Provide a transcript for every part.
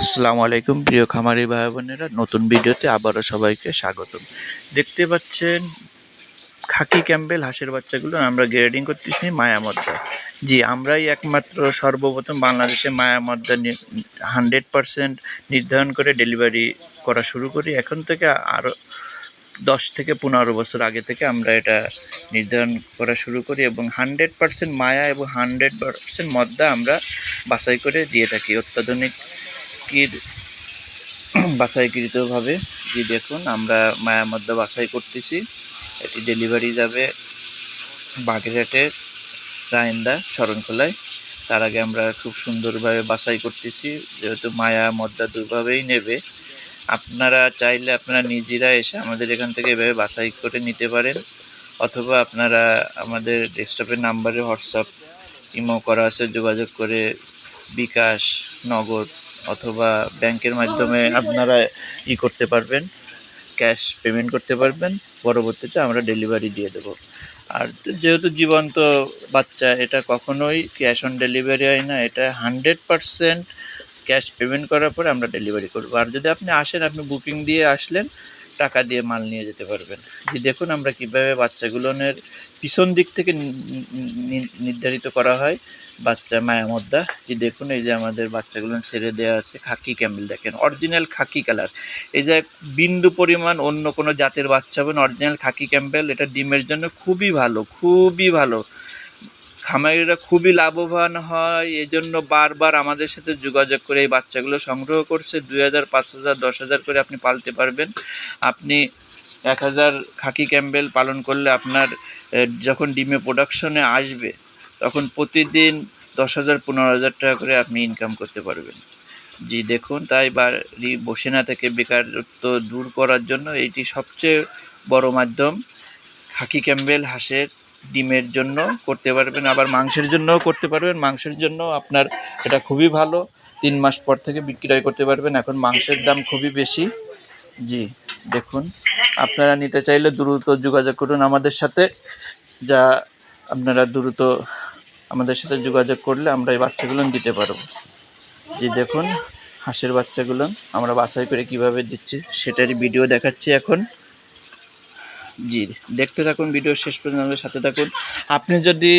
আসসালামু আলাইকুম, প্রিয় খামারি ভাই বোনেরা নতুন ভিডিওতে আবারও সবাইকে স্বাগতম। দেখতে পাচ্ছেন খাকি ক্যাম্বেল হাঁসের বাচ্চাগুলো। আমরা গ্রেডিং করতেছি মায়ামদ্দা। জি, আমরাই একমাত্র সর্বপ্রথম বাংলাদেশে মায়ামদ্দা হান্ড্রেড পারসেন্ট নির্ধারণ করে ডেলিভারি করা শুরু করি। এখন থেকে আরও দশ থেকে পনেরো বছর আগে থেকে আমরা এটা নির্ধারণ করা শুরু করি এবং হান্ড্রেড পারসেন্ট মায়া এবং হান্ড্রেড পারসেন্ট মদ্দা আমরা বাছাই করে দিয়ে থাকি। অত্যাধুনিক কির বাছাইকৃতভাবে যে দেখুন, আমরা মায়া মদ্দা বাছাই করতেছি। এটি ডেলিভারি যাবে বাগেরহাটের রায়ন্দা শরণখোলায়। তার আগে আমরা খুব সুন্দরভাবে বাছাই করতেছি, যেহেতু মায়া মদ্দা দুভাবেই নেবে। আপনারা চাইলে আপনারা নিজেরা এসে আমাদের এখান থেকে এভাবে বাছাই করে নিতে পারেন, অথবা আপনারা আমাদের ডেস্কটপের নাম্বারে হোয়াটসঅ্যাপ ইমো করা আছে, যোগাযোগ করে বিকাশ, নগদ অথবা ব্যাংকের মাধ্যমে আপনারা ই করতে পারবেন, ক্যাশ পেমেন্ট করতে পারবেন, পরবর্তীতে আমরা ডেলিভারি দিয়ে দেবো। আর যেহেতু জীবন্ত বাচ্চা, এটা কখনোই ক্যাশ অন ডেলিভারি হয় না, এটা হান্ড্রেড পারসেন্ট ক্যাশ পেমেন্ট করার পরে আমরা ডেলিভারি করব। আর যদি আপনি আসেন, আপনি বুকিং দিয়ে আসলেন টাকা দিয়ে মাল নিয়ে যেতে পারবেন। যে দেখুন আমরা কীভাবে বাচ্চাগুলোনের পিছন দিক থেকে নির্ধারিত করা হয়। বাচ্চা মায়ামদ্দা যে দেখুন এই যে আমাদের বাচ্চাগুলো ছেড়ে দেওয়া আছে, খাকি ক্যামেল দেখেন, অরিজিনাল খাকি কালার। এই যে বিন্দু পরিমাণ অন্য কোনো জাতের বাচ্চা হবেন, অরিজিনাল খাকি ক্যাম্পেল এটা ডিমের জন্য খুবই ভালো খুবই ভালো। খামারিরা খুবই লাভবান হয়, এজন্য বারবার আমাদের সাথে যোগাযোগ করে এই বাচ্চাগুলো সংগ্রহ করছে। দুই হাজার, পাঁচ হাজার, দশ হাজার করে আপনি পালতে পারবেন। আপনি এক হাজার খাকি ক্যাম্বেল পালন করলে আপনার যখন ডিমে প্রোডাকশনে আসবে, তখন প্রতিদিন দশ হাজার, পনেরো হাজার টাকা করে আপনি ইনকাম করতে পারবেন। জি, দেখুন, তাই বাড়ি বসে না থেকে বেকারত্ব দূর করার জন্য এটি সবচেয়ে বড় মাধ্যম। হাকি ক্যাম্বেল, হাঁসের ডিমের জন্য করতে পারবেন, আবার মাংসের জন্যও করতে পারবেন। মাংসের জন্য আপনার এটা খুবই ভালো। তিন মাস পর থেকে বিক্রয় করতে পারবেন। এখন মাংসের দাম খুবই বেশি। জি, দেখুন। আপনারা নিতে চাইলে দ্রুত যোগাযোগ করুন আমাদের সাথে। যা আপনারা দ্রুত আমাদের সাথে যোগাযোগ করলে আমরা এই বাচ্চাগুলো দিতে পারব। যে দেখুন। হাঁসের বাচ্চাগুলো আমরা বাছাই করে কীভাবে দিচ্ছি, সেটারই ভিডিও দেখাচ্ছি এখন। জি, দেখতে থাকুন, ভিডিও শেষ পর্যন্ত আমাদের সাথে থাকুন। আপনি যদি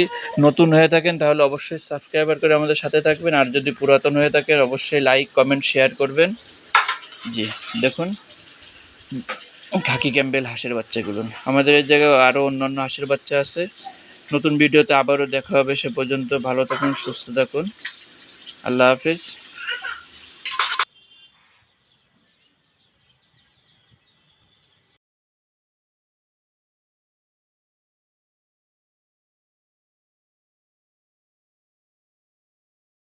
নতুন হয়ে থাকেন, তাহলে অবশ্যই সাবস্ক্রাইবার করে আমাদের সাথে থাকবেন। আর যদি পুরাতন হয়ে থাকেন, অবশ্যই লাইক কমেন্ট শেয়ার করবেন। জি, দেখুন, খাকি ক্যাম্বেল হাঁসের বাচ্চাগুলো। আমাদের এই জায়গায় আরও অন্যান্য হাঁসের বাচ্চা আছে। নতুন ভিডিওতে আবারও দেখা হবে সে পর্যন্ত। ভালো থাকুন, সুস্থ থাকুন। আল্লাহ হাফিজ।